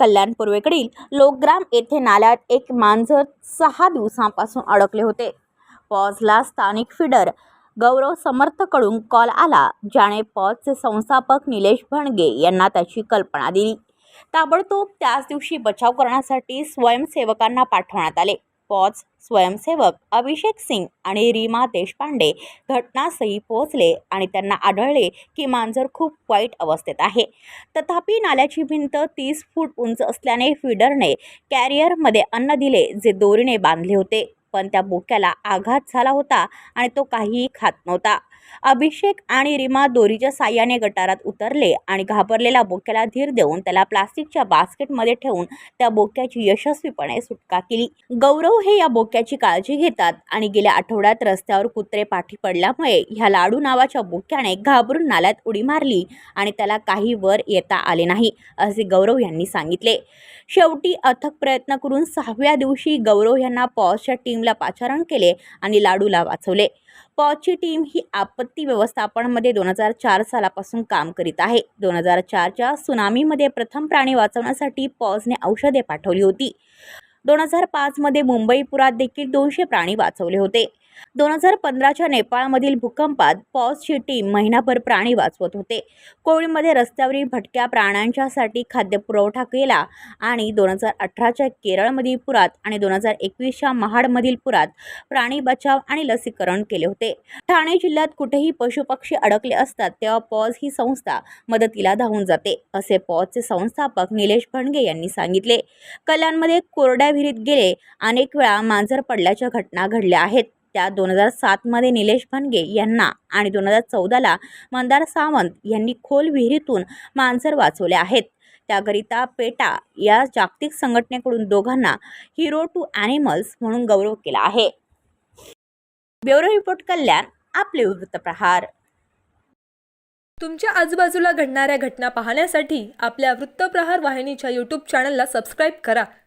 कल्याण पूर्वेकडील लोकग्राम येथे नाल्यात एक मांजर सहा दिवसांपासून अडकले होते. पॉजला स्थानिक फिडर गौरव समर्थकडून कॉल आला ज्याने पॉजचे संस्थापक निलेश भणगे यांना त्याची कल्पना दिली. ताबडतोब त्याच दिवशी बचाव करण्यासाठी स्वयंसेवकांना पाठवण्यात आले. पॉज स्वयंसेवक अभिषेक सिंग आणि रीमा देशपांडे घटनास्थळी पोहोचले आणि त्यांना आढळले की मांजर खूप वाईट अवस्थेत आहे. तथापि नाल्याची भिंत तीस फूट उंच असल्याने फीडरने कॅरियरमध्ये अन्न दिले जे दोरीने बांधले होते. पण त्या बोक्याला आघात झाला होता आणि तो काहीही खात नव्हता. अभिषेक आणि रिमा दोरीच्या साह्याने गटारात उतरले आणि घाबरलेल्या बोक्याला धीर देऊन त्याला प्लास्टिकच्या बास्केटमध्ये ठेवून त्या बोक्याची यशस्वीपणे सुटका केली. गौरव हे या बोक्याची काळजी घेतात आणि गेल्या आठवड्यात रस्त्यावर कुत्रे पाठी पडल्यामुळे ह्या लाडू नावाच्या बोक्याने घाबरून नाल्यात उडी मारली आणि त्याला काही वर येता आले नाही असे गौरव यांनी सांगितले. शेवटी अथक प्रयत्न करून सहाव्या दिवशी गौरव यांना पॉजच्या टीमला पाचारण केले आणि लाडूला वाचवले. पॉजची टीम ही आपत्ती व्यवस्थापनमध्ये दोन हजार चार सालापासून काम करीत आहे. दोन हजार चारच्या सुनामीमध्ये प्रथम प्राणी वाचवण्यासाठी पॉजने औषधे पाठवली होती. दोन हजार पाचमध्ये मुंबई पुरात देखील दोनशे प्राणी वाचवले होते. दोन हजार पंधराच्या नेपाळमधील भूकंपात पॉजची टीम महिनाभर प्राणी वाचवत होते. कोविडमध्ये रस्त्यावरील भटक्या प्राण्यांच्यासाठी खाद्यपुरवठा केला आणि दोन हजार अठराच्या केरळमधील पुरात आणि दोन हजार एकवीसच्या महाडमधील पुरात प्राणी बचाव आणि लसीकरण केले होते. ठाणे जिल्ह्यात कुठेही पशुपक्षी अडकले असतात तेव्हा पॉज ही संस्था मदतीला धावून जाते असे पॉजचे संस्थापक निलेश भणगे यांनी सांगितले. कल्याणमध्ये कोरड्या विहिरीत गेले अनेक वेळा मांजर पडल्याच्या घटना घडल्या आहेत. त्या दोन हजार सातमध्ये निलेश भनगे यांना आणि दोन हजार चौदाला मंदार सावंत यांनी खोल विहिरीतून मांजर वाचवले आहेत. त्याकरिता पेटा या जागतिक संघटनेकडून दोघांना हिरो टू ॲनिमल्स म्हणून गौरव केला आहे. ब्युरो रिपोर्ट कल्याण आपले वृत्तप्रहार तुमच्या आजूबाजूला घडणाऱ्या घटना पाहण्यासाठी आपल्या वृत्तप्रहार वाहिनीच्या यूट्यूब चॅनलला सबस्क्राईब करा.